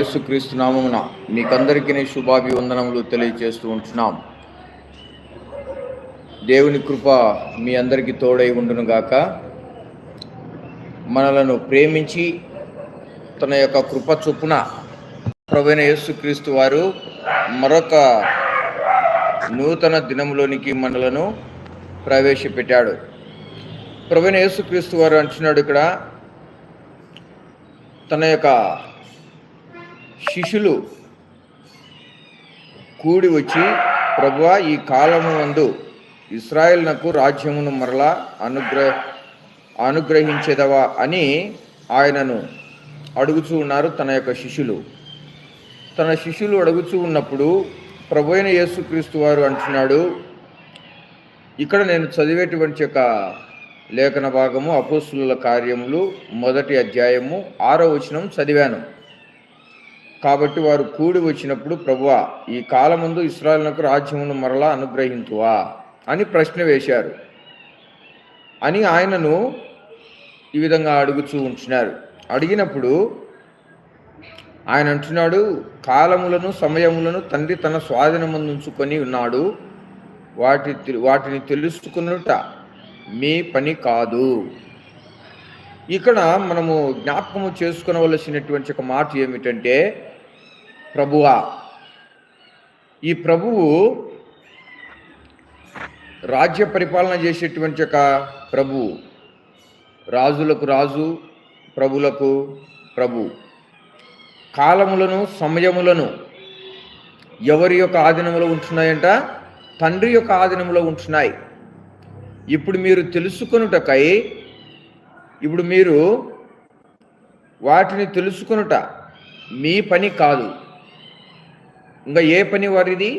యేసుక్రీస్తు నామమున మీకందరికీ శుభాభివందనములు తెలియజేస్తూ ఉంటున్నాం. దేవుని కృప మీ అందరికీ తోడై ఉండును గాక. మనలను ప్రేమించి తన యొక్క కృప చొప్పున ప్రభువైన యేసుక్రీస్తు వారు మరొక నూతన దినములోనికి మనలను ప్రవేశపెట్టాడు. ప్రవీణ యేసుక్రీస్తు వారు అంటున్నాడు ఇక్కడ తన యొక్క శిష్యులు కూడి వచ్చి ప్రభువా ఈ కాలము నందు ఇస్రాయేల్నకు రాజ్యమును మరలా అనుగ్రహ అనుగ్రహించేదవా? అని ఆయనను అడుగుచూ ఉన్నారు తన యొక్క శిష్యులు. తన శిష్యులు అడుగుచూ ఉన్నప్పుడు ప్రభు అయిన యేసుక్రీస్తు వారు అంటున్నాడు ఇక్కడ నేను చదివేటువంటి యొక్క లేఖన భాగము అపోస్తుల కార్యములు మొదటి అధ్యాయము ఆరో వచనం చదివాను. కాబట్టి వారు కూడి వచ్చినప్పుడు ప్రభువా ఈ కాలముందు ఇస్రాయల్నకు రాజ్యమును మరలా అనుగ్రహించువా అని ప్రశ్న వేశారు. అని ఆయనను ఈ విధంగా అడుగుచూ ఉంటున్నారు అడిగినప్పుడు ఆయన అంటున్నాడు కాలములను సమయములను తండ్రి తన స్వాధీనమందుంచుకొని ఉన్నాడు. వాటి వాటిని తెలుసుకున్నట మీ పని కాదు. ఇక్కడ మనము జ్ఞాపకము చేసుకునవలసినటువంటి ఒక మాట ఏమిటంటే ప్రభువా. ఈ ప్రభువు రాజ్య పరిపాలన చేసేటువంటి ఒక ప్రభువు. రాజులకు రాజు ప్రభులకు ప్రభు. కాలములను సమయములను ఎవరి యొక్క ఆధీనంలో ఉంటున్నాయంట? తండ్రి యొక్క ఆధీనంలో ఉంటున్నాయి. ఇప్పుడు మీరు తెలుసుకొనుటకై ఇప్పుడు మీరు వాటిని తెలుసుకొనుట మీ పని కాదు. ఇంకా ఏ పని వారిది?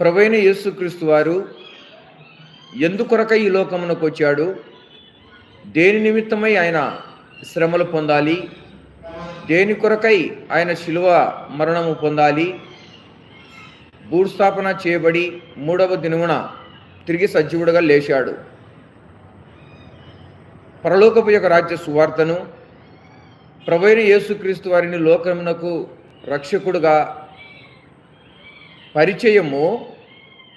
ప్రభైన యేసుక్రీస్తు వారు ఎందుకొరకై ఈ లోకమునకు వచ్చాడు? దేని నిమిత్తమై ఆయన శ్రమలు పొందాలి? దేని కొరకై ఆయన శిలువ మరణము పొందాలి? భూస్థాపన చేయబడి మూడవ దినమున తిరిగి సజీవుడుగా లేచాడు. పరలోకపు యొక్క రాజ్య సువార్తను ప్రవైన యేసుక్రీస్తు వారిని లోకమునకు రక్షకుడుగా పరిచయము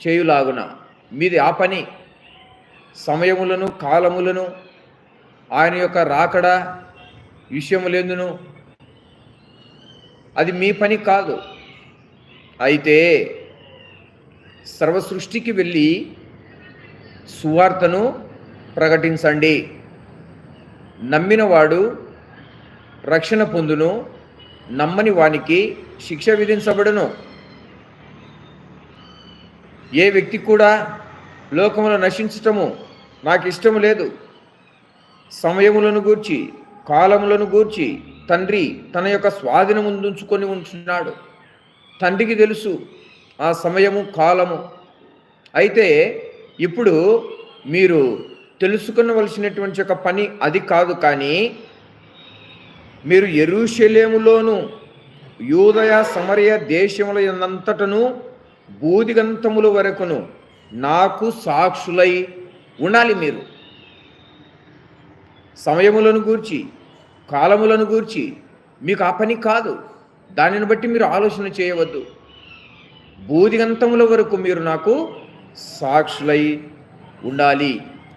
చేయులాగున. మీది ఆ పని. సమయములను కాలములను ఆయన యొక్క రాకడ విషయములెందును? అది మీ పని కాదు. అయితే సర్వ సృష్టికి వెళ్ళి సువార్తను ప్రకటించండి. నమ్మినవాడు రక్షణ పొందును. నమ్మని వానికి శిక్ష విధించబడును. ఏ వ్యక్తి కూడా లోకములో నశించటము నాకు ఇష్టము లేదు. సమయములను గూర్చి కాలములను గూర్చి తండ్రి తన యొక్క స్వాధీనం ఉంచుకొని ఉంటున్నాడు. తండ్రికి తెలుసు ఆ సమయము కాలము. అయితే ఇప్పుడు మీరు తెలుసుకునవలసినటువంటి ఒక పని అది కాదు కానీ మీరు ఎరుషలేములోను యూదయ సమరయ దేశముల ఎంతటను బూదిగంతముల వరకును నాకు సాక్షులై ఉండాలి మీరు. సమయములను గూర్చి కాలములను గూర్చి మీకు ఆ పని కాదు. దానిని బట్టి మీరు ఆలోచన చేయవద్దు. బూదిగంతముల వరకు మీరు నాకు సాక్షులై ఉండాలి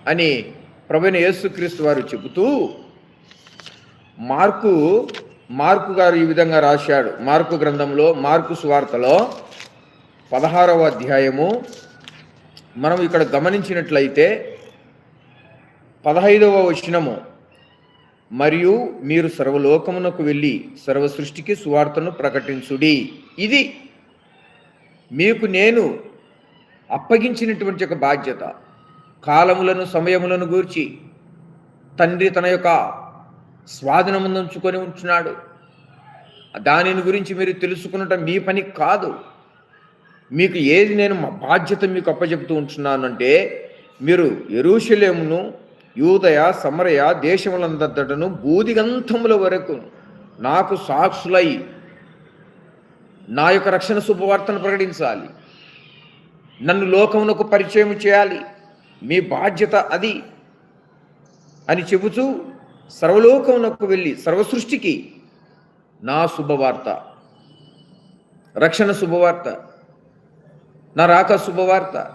అని ప్రభుని యేసుక్రీస్తు వారు చెబుతూ మార్కు మార్కు గారు ఈ విధంగా రాశాడు. మార్కు గ్రంథంలో మార్కు సువార్తలో పదహారవ అధ్యాయము. మనం ఇక్కడ గమనించినట్లయితే పదహైదవ వచనము. మరియు మీరు సర్వలోకమునకు వెళ్ళి సర్వ సృష్టికి సువార్తను ప్రకటించుడి. ఇది మీకు నేను అప్పగించినటువంటి ఒక బాధ్యత. కాలములను సమయములను గూర్చి తండ్రి తన యొక్క స్వాధీనముందుంచుకొని ఉంటున్నాడు. దానిని గురించి మీరు తెలుసుకున్నట మీ పని కాదు. మీకు ఏది నేను మా బాధ్యత మీకు అప్పచెప్తూ ఉంటున్నానంటే మీరు ఎరుషలేమును యూదయ సమరయ దేశములందటను బూదిగంతముల వరకు నాకు సాక్షులై నా యొక్క రక్షణ శుభవార్తను ప్రకటించాలి. నన్ను లోకమునకు పరిచయం చేయాలి. మీ బాధ్యత అది అని చెబుతూ సర్వలోకమునకు వెళ్ళి సర్వసృష్టికి నా శుభవార్త. రక్షణ శుభవార్త. నా రాక శుభవార్త.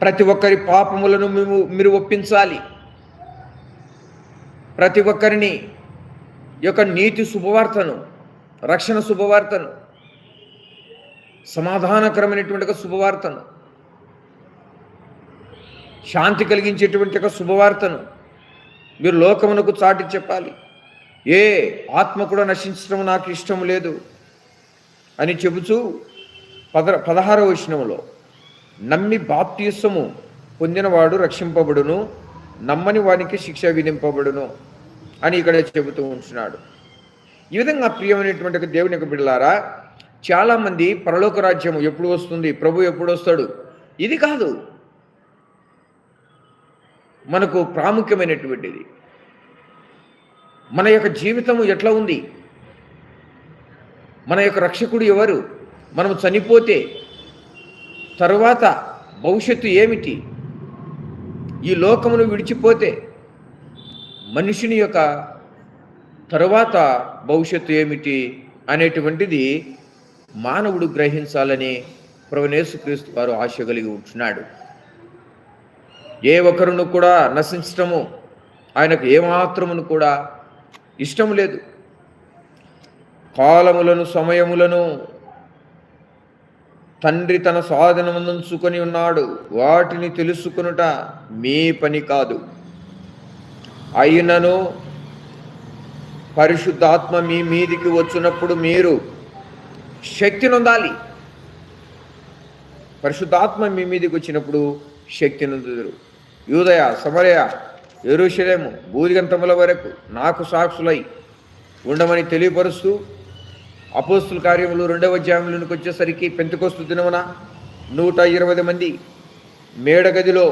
ప్రతి ఒక్కరి పాపములను మేము మీరు ఒప్పించాలి. ప్రతి ఒక్కరిని యొక్క నీతి శుభవార్తను రక్షణ శుభవార్తను సమాధానకరమైనటువంటి శుభవార్తను శాంతి కలిగించేటువంటి యొక్క శుభవార్తను మీరు లోకమునకు చాటి చెప్పాలి. ఏ ఆత్మ కూడా నశించడం నాకు ఇష్టం లేదు అని చెబుతూ పద పదహారవ వచనంలో నమ్మి బాప్తీసము పొందినవాడు రక్షింపబడును నమ్మని వానికి శిక్ష విధింపబడును అని ఇక్కడ చెబుతూ ఉంటున్నాడు. ఈ విధంగా ప్రియమైనటువంటి దేవుని యొక్క బిడ్డలారా చాలామంది పరలోక రాజ్యం ఎప్పుడు వస్తుంది ప్రభు ఎప్పుడు వస్తాడు? ఇది కాదు. మనకు ప్రాముఖ్యమైనటువంటిది. మన యొక్క జీవితము ఎట్లా ఉంది? మన యొక్క రక్షకుడు ఎవరు? మనం చనిపోతే తరువాత భవిష్యత్తు ఏమిటి? ఈ లోకమును విడిచిపోతే మనుషుని యొక్క తరువాత భవిష్యత్తు ఏమిటి? అనేటువంటిది మానవుడు గ్రహించాలని ప్రవణేశుక్రీస్తు వారు ఆశ కలిగి ఉంటున్నాడు. ఏ ఒక్కరును కూడా నశించటము ఆయనకు ఏమాత్రమును కూడా ఇష్టం లేదు. కాలములను సమయములను తండ్రి తన సాధనముంచుకొని ఉన్నాడు. వాటిని తెలుసుకొనుట మీ పని కాదు. అయినను పరిశుద్ధాత్మ మీ మీదికి వచ్చినప్పుడు మీరు శక్తి నొందాలి. పరిశుద్ధాత్మ మీ మీదికి వచ్చినప్పుడు శక్తి నొందుదురు. యూదయ సమరయ ఎరుషలేము బూదిగంతముల వరకు నాకు సాక్షులై ఉండమని తెలియపరుస్తూ అపోస్తుల కార్యములు రెండవ అధ్యాయంలోనికి వచ్చేసరికి పెంతకొస్తు దినమున నూట ఇరవై మంది మేడగదిలో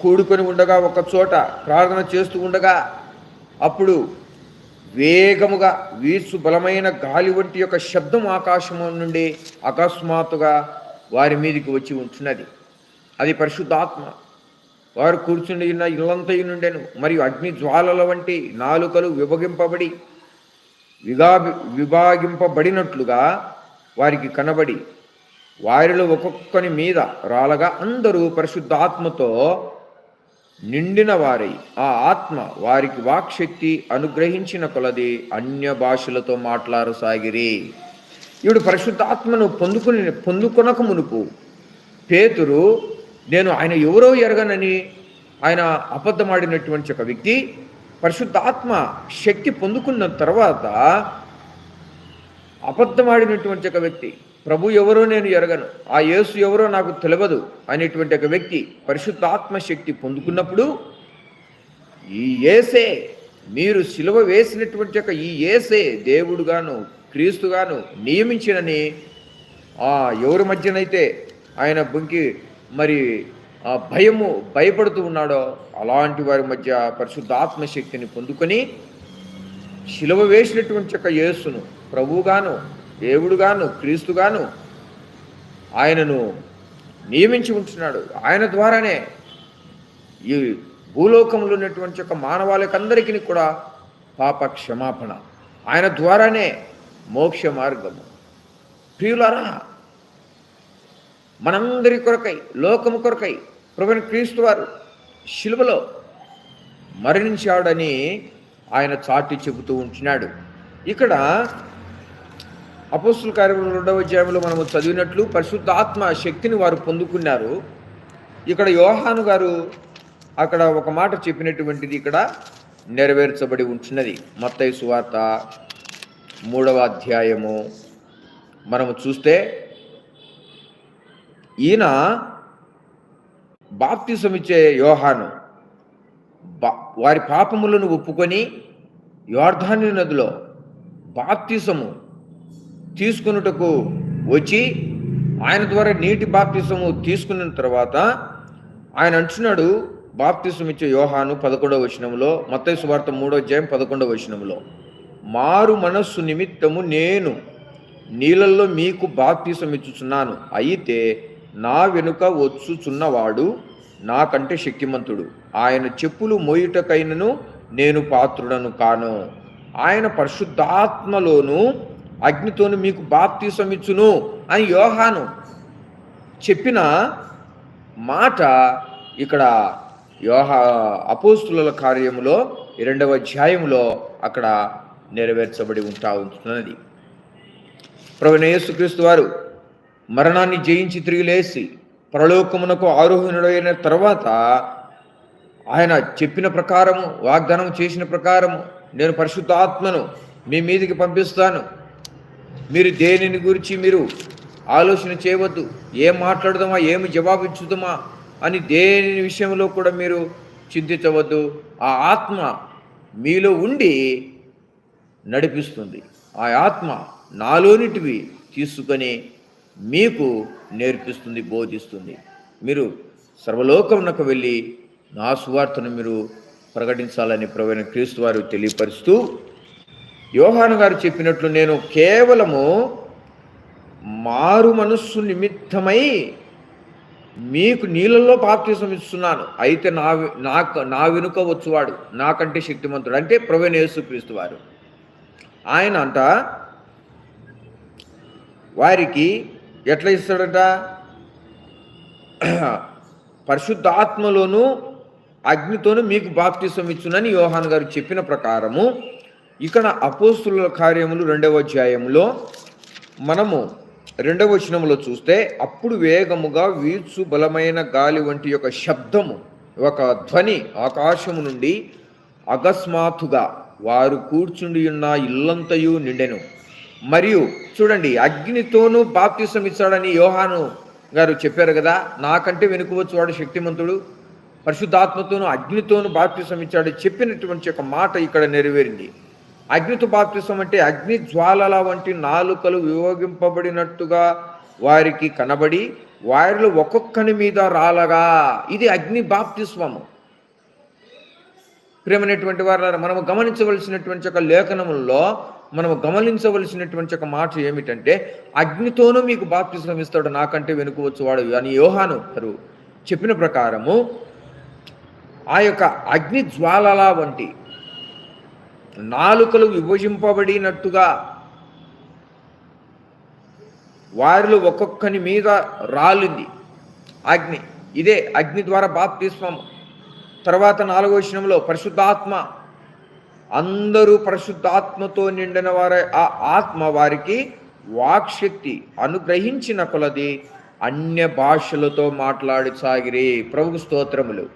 కూడుకొని ఉండగా ఒక చోట ప్రార్థన చేస్తూ ఉండగా అప్పుడు వేగముగా వీసు బలమైన గాలి వంటి యొక్క శబ్దం ఆకాశము నుండి అకస్మాత్తుగా వారి మీదకి వచ్చి ఉంటున్నది అది పరిశుద్ధాత్మ. వారు కూర్చుని ఉన్న నుండెను మరియు అగ్ని జ్వాలల వంటి నాలుకలు విభగింపబడి విగా విభాగింపబడినట్లుగా వారికి కనబడి వారిలో ఒక్కొక్కని మీద రాలగా అందరూ పరిశుద్ధాత్మతో నిండిన వారై. ఆ ఆత్మ వారికి వాక్శక్తి అనుగ్రహించిన కొలది అన్య భాషలతో మాట్లాడసాగిరి. ఇవిడు పరిశుద్ధాత్మను పొందుకుని పొందుకొనక మునుపు పేతురు నేను ఆయన ఎవరో ఎరగనని ఆయన అబద్ధమాడినటువంటి ఒక వ్యక్తి పరిశుద్ధాత్మ శక్తి పొందుకున్న తర్వాత అబద్ధమాడినటువంటి ఒక వ్యక్తి ప్రభు ఎవరో నేను ఎరగను ఆ యేసు ఎవరో నాకు తెలియదు అనేటువంటి ఒక వ్యక్తి పరిశుద్ధాత్మ శక్తి పొందుకున్నప్పుడు ఈ ఏసే మీరు సిలువ వేసినటువంటి యొక్క ఈ ఏసే దేవుడుగాను క్రీస్తుగాను నియమించినని ఆ ఎవరి మధ్యనైతే ఆయన బొంకి మరి ఆ భయము భయపడుతూ ఉన్నాడో అలాంటి వారి మధ్య పరిశుద్ధాత్మ శక్తిని పొందుకొని శిలువ వేసినటువంటి యొక్క యేసును ప్రభువుగాను దేవుడుగాను క్రీస్తుగాను ఆయనను నియమించి ఉంటున్నాడు ఆయన ద్వారానే ఈ భూలోకంలో ఉన్నటువంటి యొక్క మానవాళికందరికీ కూడా పాప క్షమాపణ. ఆయన ద్వారానే మోక్ష మార్గము. ప్రియులరా మనందరి కొరకై లోకము కొరకై ప్రభుని క్రీస్తు వారు శిలువలో మరణించాడని ఆయన చాటి చెబుతూ ఉంటున్నాడు. ఇక్కడ అపోస్తుల కార్యములు రెండవ అధ్యాయంలో మనము చదివినట్లు పరిశుద్ధాత్మ శక్తిని వారు పొందుకున్నారు. ఇక్కడ యోహాను గారు అక్కడ ఒక మాట చెప్పినటువంటిది ఇక్కడ నెరవేర్చబడి ఉంటున్నది. మత్తయి సువార్త మూడవ అధ్యాయము మనము చూస్తే ఈయన బాప్తిసమిచ్చే యోహాను. వారి పాపములను ఒప్పుకొని యోర్ధాని నదిలో బాప్తిసము తీసుకున్నటకు వచ్చి ఆయన ద్వారా నీటి బాప్తిసము తీసుకున్న తర్వాత ఆయన అంటున్నాడు బాప్తిసం ఇచ్చే యోహాను పదకొండవ వచనంలో మత్తయి సువార్త మూడో అధ్యాయం పదకొండవ వచనంలో మారు మనస్సు నిమిత్తము నేను నీళ్ళల్లో మీకు బాప్తిసం ఇచ్చుచున్నాను. అయితే నా వెనుక వచ్చుచున్నవాడు నాకంటే శక్తిమంతుడు. ఆయన చెప్పులు మోయుటకైనను నేను పాత్రుడను కాను. ఆయన పరిశుద్ధాత్మలోను అగ్నితోను మీకు బాప్తిసమిచ్చును అని యోహాను చెప్పిన మాట ఇక్కడ యోహా అపోస్తుల కార్యములో రెండవ అధ్యాయంలో అక్కడ నెరవేర్చబడి ఉంటా ఉంటున్నది. ప్రవీణ యేసుక్రీస్తు వారు మరణాన్ని జయించి తిరిగి లేచి పరలోకమునకు ఆరోహణుడైన తర్వాత ఆయన చెప్పిన ప్రకారము వాగ్దానం చేసిన ప్రకారము నేను పరిశుద్ధాత్మను మీ మీదికి పంపిస్తాను. మీరు దేనిని గురించి మీరు ఆలోచన చేయవద్దు ఏం మాట్లాడదామా ఏమి జవాబు ఇచ్చుదామా అని దేని విషయంలో కూడా మీరు చింతించవద్దు. ఆ ఆత్మ మీలో ఉండి నడిపిస్తుంది. ఆ ఆత్మ నాలోనిటివి తీసుకొని మీకు నేర్పిస్తుంది బోధిస్తుంది. మీరు సర్వలోకమునకు వెళ్ళి నా సువార్తను మీరు ప్రకటించాలని ప్రవీణ క్రీస్తు వారు తెలియపరుస్తూ యోహాను గారు చెప్పినట్లు నేను కేవలము మారు మనస్సు నిమిత్తమై మీకు నీళ్ళల్లో బాప్తిసం ఇస్తున్నాను. అయితే నా నాకు నా వెనుక వచ్చువాడు నాకంటే శక్తిమంతుడు. అంటే ప్రవీణ యేసుక్రీస్తు వారు. ఆయన అంట వారికి ఎట్లా ఇస్తాడట? పరిశుద్ధాత్మలోను అగ్నితోను మీకు బాప్తిసం ఇచ్చునని యోహాన్ గారు చెప్పిన ప్రకారము ఇక్కడ అపోస్తుల కార్యములు రెండవ అధ్యాయంలో మనము రెండవ వచనంలో చూస్తే అప్పుడు వేగముగా వీచు బలమైన గాలి వంటి యొక్క శబ్దము ఒక ధ్వని ఆకాశము నుండి అకస్మాత్తుగా వారు కూర్చుండి ఉన్న ఇల్లంతయు నిండెను. మరియు చూడండి అగ్నితోనూ బాప్తిసం ఇచ్చాడని యోహాను గారు చెప్పారు కదా నాకంటే వెనుకవచ్చు వాడు శక్తిమంతుడు. పరిశుద్ధాత్మతోను అగ్నితోను బాప్తిసం ఇచ్చాడు. చెప్పినటువంటి ఒక మాట ఇక్కడ నెరవేరింది. అగ్నితో బాప్తిసం అంటే అగ్ని జ్వాలల వంటి నాలుకలు వియోగింపబడినట్టుగా వారికి కనబడి వారిలో ఒక్కొక్కని మీద రాలగా. ఇది అగ్ని బాప్తిస్వము. ప్రేమైనటువంటి వారు మనము గమనించవలసినటువంటి ఒక లేఖనముల్లో మనం గమనించవలసినటువంటి ఒక మాట ఏమిటంటే అగ్నితోనూ మీకు బాప్తిజం ఇస్తాడు నాకంటే వెనుకవచ్చు వాడు అని యోహాను గారు చెప్పిన ప్రకారము ఆ యొక్క అగ్ని జ్వాలల వంటి నాలుకలు విభజింపబడినట్టుగా వారిలో ఒక్కొక్కని మీద రాలింది అగ్ని. ఇదే అగ్ని ద్వారా బాప్తిస్వం తర్వాత నాలుగో విషయంలో పరిశుద్ధాత్మ అందరూ పరిశుద్ధాత్మతో నిండిన వారి ఆ ఆత్మ వారికి వాక్శక్తి అనుగ్రహించిన కొలది అన్య భాషలతో మాట్లాడి సాగిరి. ప్రభు స్తోత్రములు.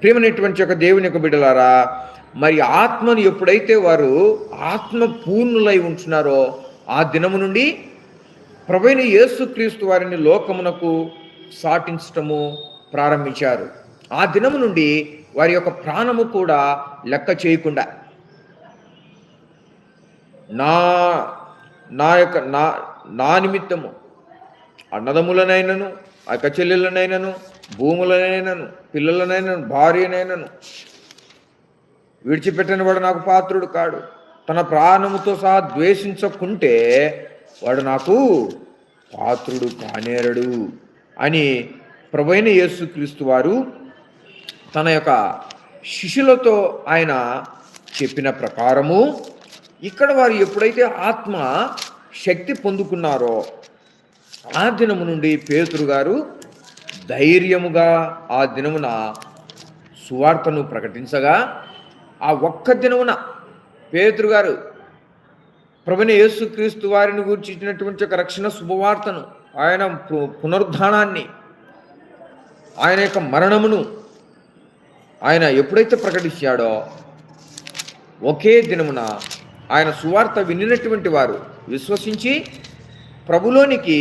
ప్రియమైనటువంటి ఒక దేవుని యొక్క బిడలారా మరి ఆత్మను ఎప్పుడైతే వారు ఆత్మ పూర్ణులై ఉంటున్నారో ఆ దినము నుండి ప్రభైన యేసుక్రీస్తు వారిని లోకమునకు సాటించటము ప్రారంభించారు. ఆ దినము నుండి వారి యొక్క ప్రాణము కూడా లెక్క చేయకుండా నా నా యొక్క నా నా నిమిత్తము అన్నదములనైనను అక్క చెల్లెలనైనను భూములనైనను పిల్లలనైనను భార్యనైనను విడిచిపెట్టిన వాడు నాకు పాత్రుడు కాడు. తన ప్రాణముతో సహా ద్వేషించకుంటే వాడు నాకు పాత్రుడు కానేరడు అని ప్రభైన యేసుక్రీస్తు వారు తన యొక్క శిష్యులతో ఆయన చెప్పిన ప్రకారము ఇక్కడ వారు ఎప్పుడైతే ఆత్మ శక్తి పొందుకున్నారో ఆ దినము నుండి పేతురు గారు ధైర్యముగా ఆ దినమున సువార్తను ప్రకటించగా ఆ ఒక్క దినమున పేతురు గారు ప్రభుని యేసుక్రీస్తు వారిని గురించి ఇచ్చినటువంటి ఒక రక్షణ శుభవార్తను ఆయన పు- పునరుద్ధానాన్ని ఆయన యొక్క మరణమును ఆయన ఎప్పుడైతే ప్రకటించాడో ఒకే దినమున ఆయన సువార్త వినినటువంటి వారు విశ్వసించి ప్రభులోనికి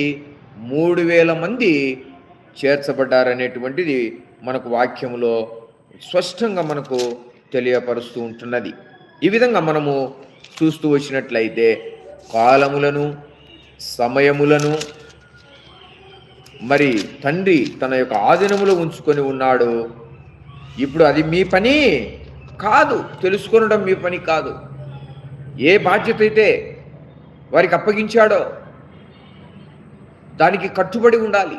మూడు వేల మంది చేర్చబడ్డారనేటువంటిది మనకు వాక్యములో స్పష్టంగా మనకు తెలియపరుస్తూ ఉంటున్నది. ఈ విధంగా మనము చూస్తూ వచ్చినట్లయితే కాలములను సమయములను మరి తండ్రి తన యొక్క ఆధీనములో ఉంచుకొని ఉన్నాడు ఇప్పుడు అది మీ పని కాదు. తెలుసుకొనడం మీ పని కాదు. ఏ బాధ్యత అయితే వారికి అప్పగించాడో దానికి కట్టుబడి ఉండాలి.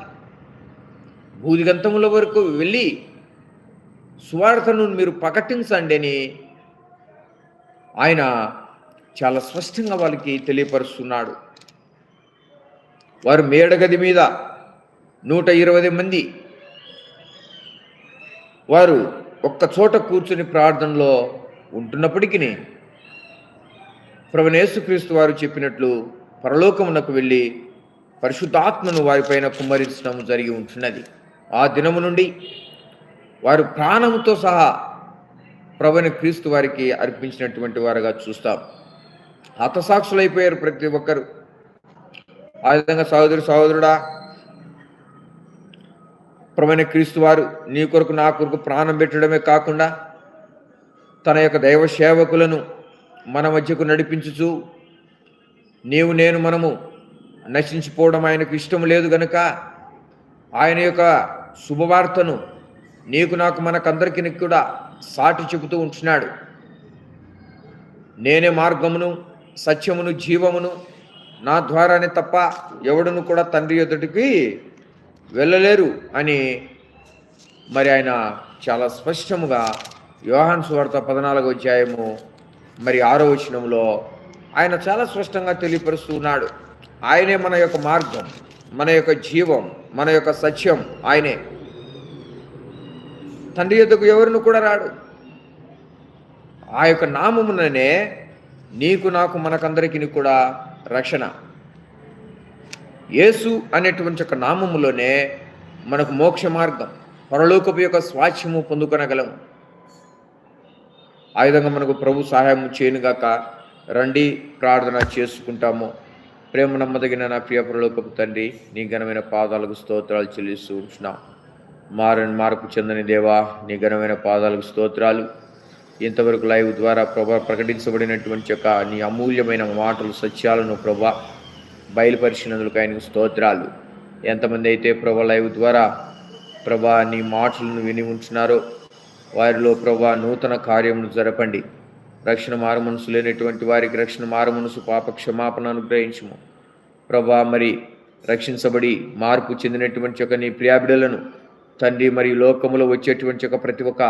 భూదిగంతముల వరకు వెళ్ళి సువార్తను మీరు ప్రకటించండి అని ఆయన చాలా స్పష్టంగా వాళ్ళకి తెలియపరుస్తున్నాడు. వారు మేడగది మీద నూట ఇరవై మంది వారు ఒక్క చోట కూర్చుని ప్రార్థనలో ఉంటున్నప్పటికీ ప్రవణేశుక్రీస్తు వారు చెప్పినట్లు పరలోకమునకు వెళ్ళి పరిశుద్ధాత్మను వారిపైన కుమ్మరించడం జరిగి ఉంటున్నది. ఆ దినము నుండి వారు ప్రాణముతో సహా ప్రభుని క్రీస్తు వారికి అర్పించినటువంటి వారుగా చూస్తాం. హతసాక్షులైపోయారు ప్రతి ఒక్కరు. ఆ విధంగా సహోదరు సహోదరుడా ప్రభుని క్రీస్తు వారు నీ కొరకు నా కొరకు ప్రాణం పెట్టడమే కాకుండా తన యొక్క దైవ సేవకులను మన మధ్యకు నడిపించుచు నీవు నేను మనము నశించిపోవడం ఆయనకు ఇష్టం లేదు గనుక ఆయన యొక్క శుభవార్తను నీకు నాకు మనకందరికీ కూడా సాటి చెబుతూ ఉంటున్నాడు. నేనే మార్గమును సత్యమును జీవమును నా ద్వారానే తప్ప ఎవడును కూడా తండ్రి ఎదుటికి వెళ్ళలేరు అని మరి ఆయన చాలా స్పష్టముగా యోహాన్ సువార్త పద్నాలుగు అధ్యాయము మరి ఆరో వచనంలో ఆయన చాలా స్పష్టంగా తెలియపరుస్తున్నాడు ఆయనే మన యొక్క మార్గం మన యొక్క జీవం మన యొక్క సత్యం ఆయనే. తండ్రి ఎద్దుకు ఎవరిని కూడా రాడు. ఆ యొక్క నామముననే నీకు నాకు మనకందరికీ కూడా రక్షణ. యేసు అనేటువంటి ఒక నామములోనే మనకు మోక్ష మార్గం పరలోకపు యొక్క స్వాచ్యము పొందుకొనగలము ఆ విధంగా మనకు ప్రభు సహాయం చేయనుగాక రండి ప్రార్థన చేసుకుంటాము. ప్రేమ నమ్మదగిన నా ప్రియ పరలోకపు తండ్రి నీ ఘనమైన పాదాలకు స్తోత్రాలు చెల్లిస్తూ ఉంటున్నాం. మారని మార్పు చెందని దేవా నీ ఘనమైన పాదాలకు స్తోత్రాలు. ఇంతవరకు లైవ్ ద్వారా ప్రభా ప్రకటించబడినటువంటి యొక్క నీ అమూల్యమైన మాటలు సత్యాలను ప్రభా బయలుపరిచినందుకు ఆయనకు స్తోత్రాలు. ఎంతమంది అయితే ప్రభా లైవ్ ద్వారా ప్రభా నీ మాటలను విని ఉంచున్నారో వారిలో ప్రభా నూతన కార్యమును జరపండి. రక్షణ మారు మనసు లేనటువంటి వారికి రక్షణ మారు మనసు పాప క్షమాపణ అనుగ్రహించము. ప్రభా మరి రక్షించబడి మార్పు చెందినటువంటి యొక్క నీ ప్రియాబిడలను తండ్రి మరియు లోకములో వచ్చేటువంటి యొక్క ప్రతి ఒక్క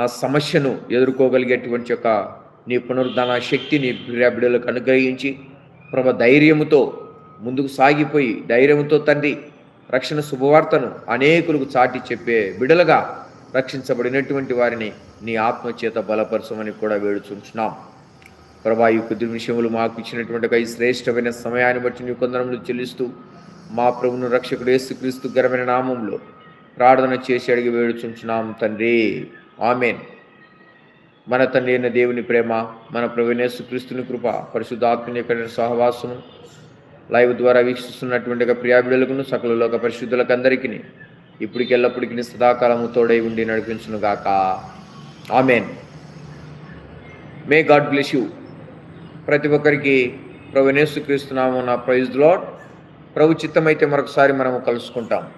ఆ సమస్యను ఎదుర్కోగలిగేటువంటి యొక్క నీ పునరుద్ధాన శక్తి నీ ప్రియాబిడలకు అనుగ్రహించి ప్రభ ధైర్యముతో ముందుకు సాగిపోయి ధైర్యంతో తండ్రి రక్షణ శుభవార్తను అనేకులకు చాటి చెప్పే బిడలుగా రక్షించబడినటువంటి వారిని నీ ఆత్మచేత బలపరచమని కూడా వేడుచుంటున్నాం. ప్రభా ఈ కొద్ది విషయములు మాకు ఇచ్చినటువంటి ఈ శ్రేష్టమైన సమయాన్ని బట్టి నీ కొందరములు చెల్లిస్తూ మా ప్రభును రక్షకుడు యేసుక్రీస్తు గరమైన నామంలో ప్రార్థన చేసి అడిగి వేడుచుంటున్నాం తండ్రి. ఆమెన్. మన తండ్రి అయిన దేవుని ప్రేమ మన ప్రభునేసు క్రీస్తుని కృప పరిశుద్ధాత్మని యొక్క సహవాసము లైవ్ ద్వారా వీక్షిస్తున్నటువంటి ప్రియాబిడులకు సకల లోక పరిశుద్ధులకు అందరికీ ఇప్పటికెల్లప్పటికి సదాకాలము తోడై ఉండి నడిపించునుగాక. Amen. May God bless you ప్రతి ఒక్కరికి ప్రవీణేశు క్రీస్తున్నాము నా ప్రైజ్ లాడ్ ప్రభు చిత్తమైతే మరొకసారి మనము కలుసుకుంటాం.